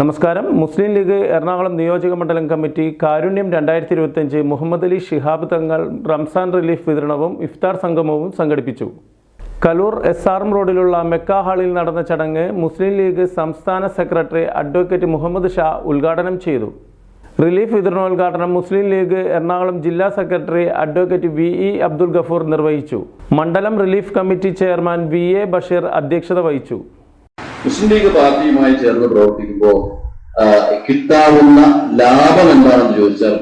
നമസ്കാരം. മുസ്ലിം ലീഗ് എറണാകുളം നിയോജക മണ്ഡലം കമ്മിറ്റി കാരുണ്യം രണ്ടായിരത്തി ഇരുപത്തഞ്ച് മുഹമ്മദ് അലി ഷിഹാബ് തങ്ങൾ റംസാൻ റിലീഫ് വിതരണവും ഇഫ്താർ സംഗമവും സംഘടിപ്പിച്ചു. കലൂർ എസ് ആർ എം റോഡിലുള്ള മെക്ക ഹാളിൽ നടന്ന ചടങ്ങ് മുസ്ലിം ലീഗ് സംസ്ഥാന സെക്രട്ടറി അഡ്വക്കേറ്റ് മുഹമ്മദ് ഷാ ഉദ്ഘാടനം ചെയ്തു. റിലീഫ് വിതരണോദ്ഘാടനം മുസ്ലിം ലീഗ് എറണാകുളം ജില്ലാ secretary advocate V E Abdul Gafoor നിർവഹിച്ചു. മണ്ഡലം relief committee chairman V A Basheer അധ്യക്ഷത വഹിച്ചു. മുസ്ലിം ലീഗ് പാർട്ടിയുമായി ചേർന്ന് പ്രവർത്തിക്കുമ്പോൾ ആ, കിട്ടാവുന്ന ലാഭം എന്താണെന്ന് ചോദിച്ചാൽ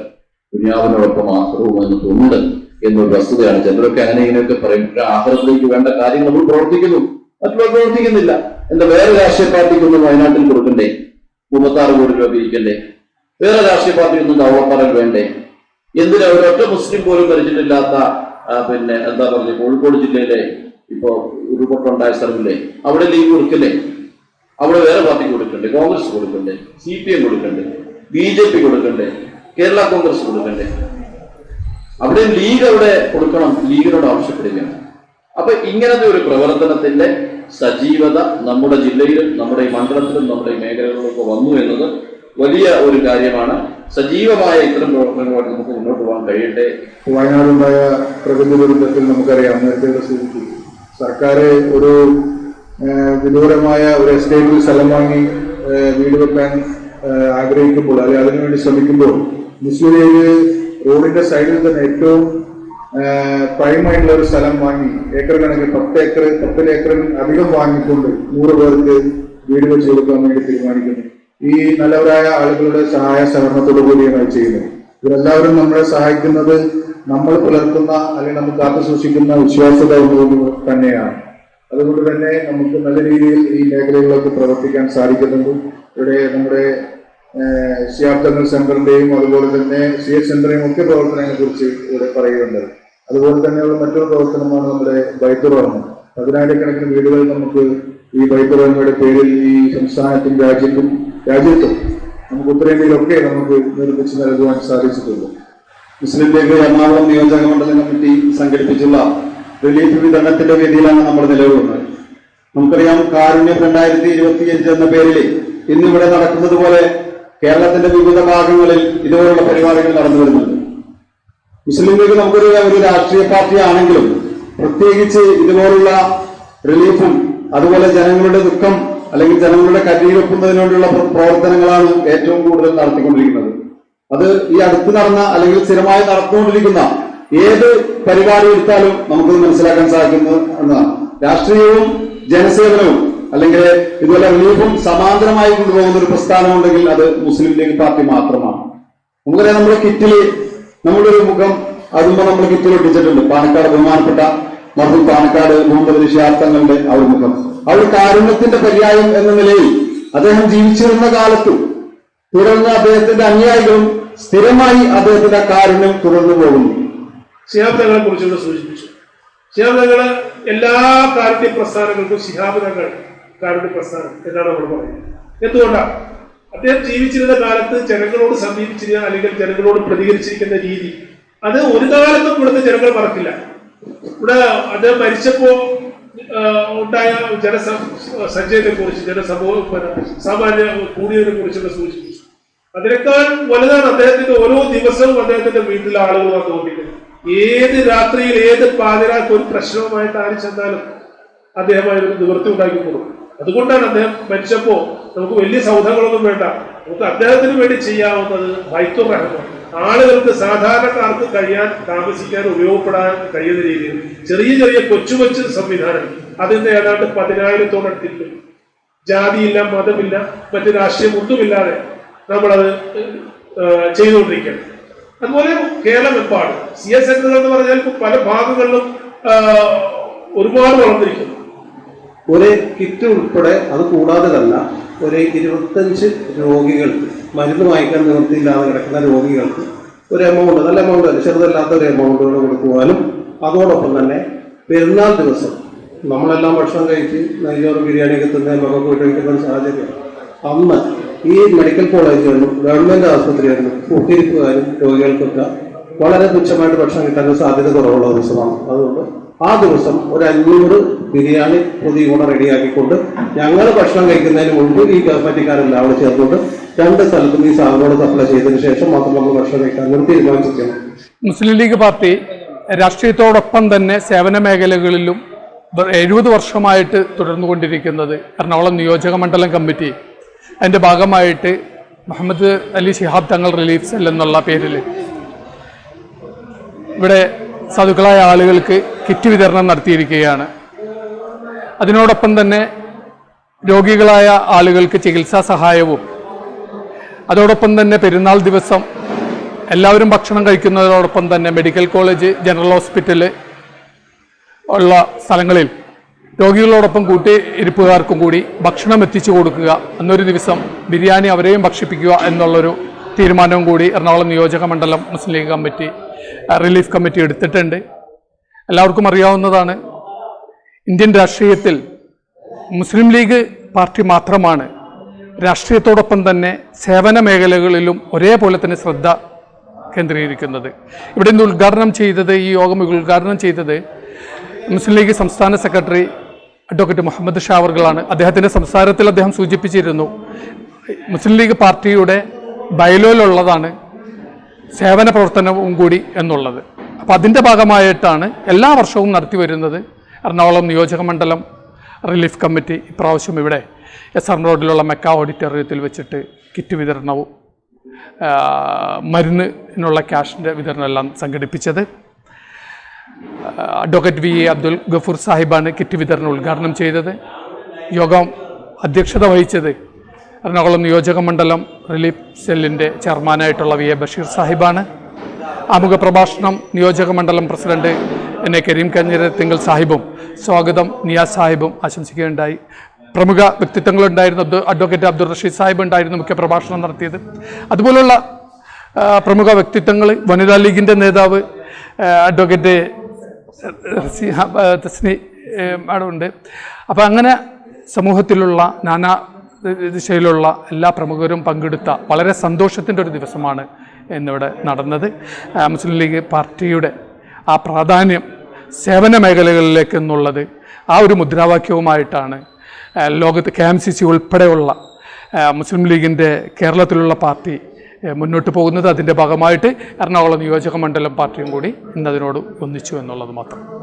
ദുനിയാവിനോടൊപ്പം ആഹ്റവും എന്നതുണ്ട് എന്നൊരു വസ്തുതയാണ്. ചിലരൊക്കെ അങ്ങനെ ഇങ്ങനെയൊക്കെ പറയും. ആഹ്റത്തിലേക്ക് വേണ്ട കാര്യങ്ങൾ നമ്മൾ പ്രവർത്തിക്കുന്നു. മറ്റുള്ളവർ പ്രവർത്തിക്കുന്നില്ല. എന്താ വേറെ രാഷ്ട്രീയ പാർട്ടിക്കൊന്നും വയനാട്ടിൽ കൊടുക്കണ്ടേ? മുപ്പത്താറ് കോടി രൂപ പിരിക്കണ്ടേ? വേറെ രാഷ്ട്രീയ പാർട്ടിയൊന്നും കവളപ്പാറൽ വേണ്ടേ? എന്തിനാ ഒരൊറ്റ മുസ്ലിം പോലും ഭരിച്ചിട്ടില്ലാത്ത പിന്നെ എന്താ പറയുക കോഴിക്കോട് ജില്ലയിലെ ഇപ്പോ ഉരുൾപൊട്ടുണ്ടായ സ്ഥലമില്ലേ? അവിടെ ലീവ് കൊടുക്കില്ലേ? അവിടെ വേറെ പാർട്ടിക്ക് കൊടുക്കണ്ടേ? കോൺഗ്രസ് കൊടുക്കണ്ടേ? സി പി എം കൊടുക്കണ്ടേ? ബി ജെ പി കൊടുക്കണ്ടേ? കേരള കോൺഗ്രസ് കൊടുക്കണ്ടേ? അവിടെ ലീഗ് അവിടെ കൊടുക്കണം ലീഗിനോട് ആവശ്യപ്പെടുകയാണ്. അപ്പൊ ഇങ്ങനത്തെ ഒരു പ്രവർത്തനത്തിന്റെ സജീവത നമ്മുടെ ജില്ലയിലും നമ്മുടെ ഈ മണ്ഡലത്തിലും നമ്മുടെ ഈ മേഖലകളിലും ഒക്കെ വന്നു എന്നത് വലിയ ഒരു കാര്യമാണ്. സജീവമായ ഇത്തരം പ്രവർത്തനങ്ങളുമായിട്ട് നമുക്ക് മുന്നോട്ട് പോകാൻ കഴിയട്ടെ. വയനാടുണ്ടായ പ്രകൃതി ദുരന്തത്തിൽ നമുക്കറിയാം നേരത്തെ സൂചിപ്പിച്ചു. സർക്കാർ ഒരു വിദൂരമായ ഒരു എസ്റ്റേറ്റിൽ സ്ഥലം വാങ്ങി വീട് വെക്കാൻ ആഗ്രഹിക്കുമ്പോൾ അല്ലെങ്കിൽ അതിനുവേണ്ടി ശ്രമിക്കുമ്പോൾ മുസ്ലിം റോഡിന്റെ സൈഡിൽ തന്നെ ഏറ്റവും പ്രൈമായിട്ടുള്ള ഒരു സ്ഥലം വാങ്ങി ഏക്കർ കണക്കിൽ പത്ത് ഏക്കർ പത്തിൽ ഏക്കറിൽ അധികം വാങ്ങിക്കൊണ്ട് നൂറ് പേർക്ക് വീട് വെച്ച് കൊടുക്കാൻ വേണ്ടി തീരുമാനിക്കുന്നു. ഈ നല്ലവരായ ആളുകളുടെ സഹായ സഹകരണത്തോടു കൂടിയാണ് ചെയ്യുന്നത്. ഇവരെല്ലാവരും നമ്മളെ സഹായിക്കുന്നത് നമ്മൾ പുലർത്തുന്ന അല്ലെങ്കിൽ നമ്മൾ കാത്തു സൂക്ഷിക്കുന്ന വിശ്വാസത തന്നെയാണ്. അതുകൊണ്ട് തന്നെ നമുക്ക് നല്ല രീതിയിൽ ഈ മേഖലകളിലൊക്കെ പ്രവർത്തിക്കാൻ സാധിക്കുന്നുണ്ട്. ഇവിടെ നമ്മുടെ ശിയാബ്ദങ്ങൾ സെന്ററിന്റെയും അതുപോലെ തന്നെ സി എസ് സെന്ററിന്റെയും ഒക്കെ പ്രവർത്തനങ്ങളെ കുറിച്ച് ഇവിടെ പറയുന്നുണ്ട്. അതുപോലെ തന്നെയുള്ള മറ്റൊരു പ്രവർത്തനമാണ് നമ്മുടെ ബൈത്തുറഹ്മ പതിനായിരക്കണക്കിന് വീടുകൾ നമുക്ക് ഈ ബൈത്തുറഹ്മയുടെ പേരിൽ ഈ സംസ്ഥാനത്തും രാജ്യത്തും രാജ്യത്തും നമുക്ക് ഉത്തരേന്ത്യയിലൊക്കെ നമുക്ക് നിർമ്മിച്ച് നൽകുവാൻ സാധിച്ചിട്ടുണ്ട്. മുസ്ലിം ലീഗ് എറണാകുളം നിയോജക മണ്ഡലം കമ്മിറ്റി സംഘടിപ്പിച്ചുള്ള റിലീഫ് വിതരണത്തിന്റെ വേദിയിലാണ് നമ്മൾ നിലകൊള്ളുന്നത്. നമുക്കറിയാം കാരുണ്യം രണ്ടായിരത്തി ഇരുപത്തിയഞ്ച് എന്ന പേരിൽ ഇന്നിവിടെ നടക്കുന്നത് പോലെ കേരളത്തിന്റെ വിവിധ ഭാഗങ്ങളിൽ ഇതുപോലുള്ള പരിപാടികൾ നടന്നു വരുന്നുണ്ട്. മുസ്ലിം ലീഗ് നമുക്കൊരു ഒരു രാഷ്ട്രീയ പാർട്ടി ആണെങ്കിലും പ്രത്യേകിച്ച് ഇതുപോലുള്ള റിലീഫും അതുപോലെ ജനങ്ങളുടെ ദുഃഖം അല്ലെങ്കിൽ ജനങ്ങളുടെ കരീരൊപ്പുന്നതിന് വേണ്ടിയുള്ള പ്ര- പ്രവർത്തനങ്ങളാണ് ഏറ്റവും കൂടുതൽ നടത്തിക്കൊണ്ടിരിക്കുന്നത്. അത് ഈ അടുത്ത് നടന്ന അല്ലെങ്കിൽ സ്ഥിരമായി നടന്നുകൊണ്ടിരിക്കുന്ന ഏത് പരിപാടി എടുത്താലും നമുക്ക് മനസ്സിലാക്കാൻ സാധിക്കുന്നത് എന്നതാണ്. രാഷ്ട്രീയവും ജനസേവനവും അല്ലെങ്കിൽ ഇതുപോലെ റിലീഫും സമാന്തരമായി കൊണ്ടുപോകുന്ന ഒരു പ്രസ്ഥാനം ഉണ്ടെങ്കിൽ അത് മുസ്ലിം ലീഗ് പാർട്ടി മാത്രമാണ്. നമുക്കറിയാം നമ്മുടെ കിറ്റിൽ നമ്മുടെ ഒരു മുഖം അതുമ്പോ നമ്മൾ കിറ്റിൽ ഒട്ടിച്ചിട്ടുണ്ട്. പാലക്കാട് ബഹുമാനപ്പെട്ട മറുപടി പാലക്കാട് മുഹമ്മദ് നിഷാർത്ഥങ്ങളുടെ ആ ഒരു മുഖം. ആ ഒരു കാരുണ്യത്തിന്റെ പര്യായം എന്ന നിലയിൽ അദ്ദേഹം ജീവിച്ചിരുന്ന കാലത്തും തുടർന്ന് അദ്ദേഹത്തിന്റെ അനുയായികളും സ്ഥിരമായി അദ്ദേഹത്തിന്റെ കാരുണ്യം തുടർന്നു പോകുന്നു. ശിഹാബ് തങ്ങളെ ഇവിടെ സൂചിപ്പിച്ചു. ശിഹാബ് എല്ലാ കാരുണ്യ പ്രസ്ഥാനങ്ങൾക്കും ശിഹാബ് തങ്ങൾ കാരുണ്യ പ്രസ്ഥാനം എന്നാണ് നമ്മൾ പറയുന്നത്. എന്തുകൊണ്ടാണ് അദ്ദേഹം ജീവിച്ചിരുന്ന കാലത്ത് ജനങ്ങളോട് സമീപിച്ചിരുന്ന അല്ലെങ്കിൽ ജനങ്ങളോട് പ്രതികരിച്ചിരിക്കുന്ന രീതി അത് ഒരു കാലത്തും ഇവിടുത്തെ ജനങ്ങൾ മറക്കില്ല. ഇവിടെ അദ്ദേഹം മരിച്ചപ്പോ ഉണ്ടായ ജനസ സഞ്ചയത്തെ കുറിച്ച് ജനസമൂഹ സാമാന്യ കൂടിയതിനെ കുറിച്ചുള്ള സൂചിപ്പിച്ചു. അതിനേക്കാൾ വലുതാണ് അദ്ദേഹത്തിന്റെ ഓരോ ദിവസവും അദ്ദേഹത്തിന്റെ വീട്ടിലെ ആളുകൾ വന്നുകൊണ്ടിരിക്കുന്നത് ഏത് രാത്രിയിൽ ഏത് പാതിരാക്ക് ഒരു പ്രശ്നവുമായിട്ട് ആര് ചെന്നാലും അദ്ദേഹം ഒരു നിവൃത്തി ഉണ്ടാക്കി കൊടുക്കും അതുകൊണ്ടാണ് അദ്ദേഹം മരിച്ചപ്പോ നമുക്ക് വലിയ സൗധങ്ങളൊന്നും വേണ്ട. നമുക്ക് അദ്ദേഹത്തിന് വേണ്ടി ചെയ്യാവുന്നത് വൈത്തു ആളുകൾക്ക് സാധാരണക്കാർക്ക് കഴിയാൻ താമസിക്കാൻ ഉപയോഗപ്പെടാൻ കഴിയുന്ന രീതിയിൽ ചെറിയ ചെറിയ കൊച്ചു കൊച്ചു സംവിധാനം. അതിന്റെ ഏതാണ്ട് പതിനായിരത്തോളം അടുത്തിട്ട് ജാതിയില്ല മതമില്ല മറ്റു രാഷ്ട്രീയം ഒന്നുമില്ലാതെ നമ്മളത് ചെയ്തുകൊണ്ടിരിക്കണം അതുപോലെ കേരളമെമ്പാട് സി എസ് എന്ന് പറഞ്ഞാൽ പല ഭാഗങ്ങളിലും ഒരുപാട് വളർന്നിരിക്കുന്നു. ഒരു കിറ്റ് ഉൾപ്പെടെ അത് കൂടാതെ തന്നെ ഒരു ഇരുപത്തഞ്ച് രോഗികൾക്ക് മരുന്ന് വാങ്ങിക്കാൻ നിവൃത്തിയില്ലാതെ കിടക്കുന്ന രോഗികൾക്ക് ഒരു എമൗണ്ട് നല്ല എമൗണ്ട് ചെറുതല്ലാത്ത ഒരു എമൗണ്ടുകൾ കൊടുക്കുവാനും അതോടൊപ്പം തന്നെ പെരുന്നാൾ ദിവസം നമ്മളെല്ലാം ഭക്ഷണം കഴിച്ച് നെയ്യോറും ബിരിയാണിയൊക്കെ തിന്ന് നമുക്ക് പോയിട്ട് കഴിക്കുന്ന ഒരു സാഹചര്യം അന്ന് ഈ മെഡിക്കൽ കോളേജുകളിലും ഗവൺമെന്റ് ആശുപത്രികളിലും കൂട്ടിയിരിക്കുവാനും രോഗികൾക്കൊക്കെ വളരെ തുച്ഛമായിട്ട് ഭക്ഷണം കിട്ടാൻ സാധ്യത കുറവുള്ള ദിവസമാണ്. അതുകൊണ്ട് ആ ദിവസം ഒരു അഞ്ഞൂറ് ബിരിയാണി പുതിയ കൂടെ റെഡിയാക്കിക്കൊണ്ട് ഞങ്ങൾ ഭക്ഷണം കഴിക്കുന്നതിന് മുൻപ് ഈ കമ്മിറ്റിക്കാരെല്ലാം അവിടെ ചേർന്നുകൊണ്ട് രണ്ട് സ്ഥലത്തും ഈ സാധനങ്ങൾ സപ്ലൈ ചെയ്തതിന് ശേഷം മാത്രം നമ്മൾ ഭക്ഷണം കഴിക്കാൻ തീരുമാനിച്ചിരിക്കണം മുസ്ലിം ലീഗ് പാർട്ടി രാഷ്ട്രീയത്തോടൊപ്പം തന്നെ സേവന മേഖലകളിലും എഴുപത് വർഷമായിട്ട് തുടർന്നുകൊണ്ടിരിക്കുന്നത് എറണാകുളം നിയോജക മണ്ഡലം കമ്മിറ്റി അതിന്റെ ഭാഗമായിട്ട് മുഹമ്മദ് അലി ഷിഹാബ് തങ്ങൾ റിലീഫ് സെൽ എന്നുള്ള പേരിൽ ഇവിടെ സാധുക്കളായ ആളുകൾക്ക് കിറ്റ് വിതരണം നടത്തിയിരിക്കുകയാണ്. അതിനോടൊപ്പം തന്നെ രോഗികളായ ആളുകൾക്ക് ചികിത്സാ സഹായവും. അതോടൊപ്പം തന്നെ പെരുന്നാൾ ദിവസം എല്ലാവരും ഭക്ഷണം കഴിക്കുന്നതോടൊപ്പം തന്നെ മെഡിക്കൽ കോളേജ് ജനറൽ ഹോസ്പിറ്റൽ ഉള്ള സ്ഥലങ്ങളിൽ രോഗികളോടൊപ്പം കൂട്ടി ഇരിപ്പുകാർക്കും കൂടി ഭക്ഷണം എത്തിച്ചു കൊടുക്കുക അന്നൊരു ദിവസം ബിരിയാണി അവരെയും ഭക്ഷിപ്പിക്കുക എന്നുള്ളൊരു തീരുമാനവും കൂടി എറണാകുളം നിയോജക മണ്ഡലം Muslim League committee relief committee എടുത്തിട്ടുണ്ട്. എല്ലാവർക്കും അറിയാവുന്നതാണ് ഇന്ത്യൻ രാഷ്ട്രീയത്തിൽ മുസ്ലിം ലീഗ് പാർട്ടി മാത്രമാണ് രാഷ്ട്രീയത്തോടൊപ്പം തന്നെ സേവന മേഖലകളിലും ഒരേപോലെ തന്നെ ശ്രദ്ധ കേന്ദ്രീകരിക്കുന്നത്. ഇവിടെ നിന്ന് ഉദ്ഘാടനം ചെയ്തത് ഈ യോഗം ഉദ്ഘാടനം ചെയ്തത് മുസ്ലിം ലീഗ് സംസ്ഥാന സെക്രട്ടറി അഡ്വക്കേറ്റ് മുഹമ്മദ് ഷാവർകളാണ് അദ്ദേഹത്തിന്റെ സംസാരത്തിൽ അദ്ദേഹം സൂചിപ്പിച്ചിരുന്നു മുസ്ലിം ലീഗ് പാർട്ടിയുടെ ബയലോയിലുള്ളതാണ് സേവന പ്രവർത്തനവും കൂടി എന്നുള്ളത്. അപ്പോൾ അതിന്റെ ഭാഗമായിട്ടാണ് എല്ലാ വർഷവും നടത്തി വരുന്നത് എറണാകുളം നിയോജക മണ്ഡലം റിലീഫ് കമ്മിറ്റി ഇപ്രാവശ്യം ഇവിടെ എസ് ആർ റോഡിലുള്ള മെക്ക ഓഡിറ്റോറിയത്തിൽ വെച്ചിട്ട് കിറ്റ് വിതരണവും മരുന്നിനുള്ള ക്യാഷിന്റെ വിതരണം എല്ലാം സംഘടിപ്പിച്ചത്. Advocate V A Abdul Gafoor സാഹിബാണ് kit വിതരണം ഉദ്ഘാടനം ചെയ്തത്. യോഗം അധ്യക്ഷത വഹിച്ചത് എറണാകുളം നിയോജക മണ്ഡലം റിലീഫ് സെല്ലിന്റെ ചെയർമാനായിട്ടുള്ള വി എ ബഷീർ സാഹിബാണ്. ആമുഖ പ്രഭാഷണം നിയോജക മണ്ഡലം president N A Kareem Kanjirathinkal സാഹിബും സ്വാഗതം നിയാസ് സാഹിബും ആശംസിക്കുകയുണ്ടായി. പ്രമുഖ വ്യക്തിത്വങ്ങളുണ്ടായിരുന്നു അഡ്വക്കേറ്റ് അബ്ദുൾ റഷീദ് സാഹിബ് ഉണ്ടായിരുന്നു മുഖ്യ പ്രഭാഷണം നടത്തിയത്. അതുപോലുള്ള പ്രമുഖ വ്യക്തിത്വങ്ങൾ വനിതാ ലീഗിന്റെ നേതാവ് അഡ്വക്കേറ്റ് സിഹ തസ്നി ഏ, മാഡം അപ്പോൾ അങ്ങനെ സമൂഹത്തിലുള്ള നാനാ ദിശയിലുള്ള എല്ലാ പ്രമുഖരും പങ്കെടുത്ത വളരെ സന്തോഷത്തിന്റെ ഒരു ദിവസമാണ് ഇന്നിവിടെ നടന്നത്. മുസ്ലിം ലീഗ് പാർട്ടിയുടെ ആ പ്രാധാന്യം സേവന മേഖലകളിലേക്ക് എന്നുള്ളത് ആ ഒരു മുദ്രാവാക്യവുമായിട്ടാണ് ലോകത്ത് കെ എം സി സി ഉൾപ്പെടെയുള്ള മുസ്ലിം ലീഗിന്റെ കേരളത്തിലുള്ള പാർട്ടി മുന്നോട്ട് പോകുന്നത് അതിന്റെ ഭാഗമായിട്ട് എറണാകുളം നിയോജക മണ്ഡലം പാർട്ടിയും കൂടി ഇന്നതിനോട് ഒന്നിച്ചു എന്നുള്ളത് മാത്രം.